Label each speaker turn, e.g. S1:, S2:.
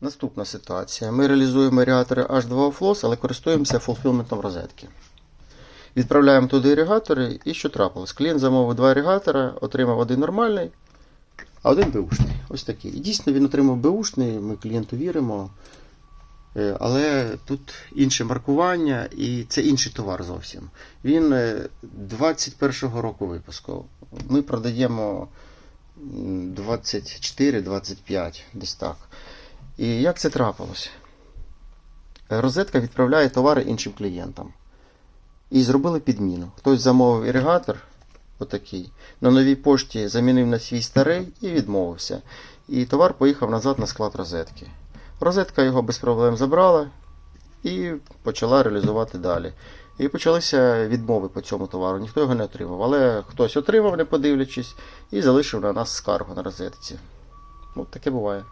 S1: Наступна ситуація. Ми реалізуємо іригатори H2O Floss, але користуємося фулфілментом розетки. Відправляємо туди іригатори і що трапилось? Клієнт замовив два іригатора, отримав один нормальний, а один беушний. Ось такий. І дійсно він отримав беушний, ми клієнту віримо. Е, Але тут інше маркування і це інший товар зовсім. Він е, 21-го року випуску. Ми продаємо 24-25, десь так. І як це трапилось? Розетка відправляє товари іншим клієнтам. І зробили підміну. Хтось замовив іригатор, отакий, на новій пошті замінив на свій старий і відмовився. І товар поїхав назад на склад розетки. Розетка його без проблем забрала і почала реалізувати далі. І почалися відмови по цьому товару. Ніхто його не отримав. Але хтось отримав, не подивлячись, і залишив на нас скаргу на розетці. Ну, таке буває.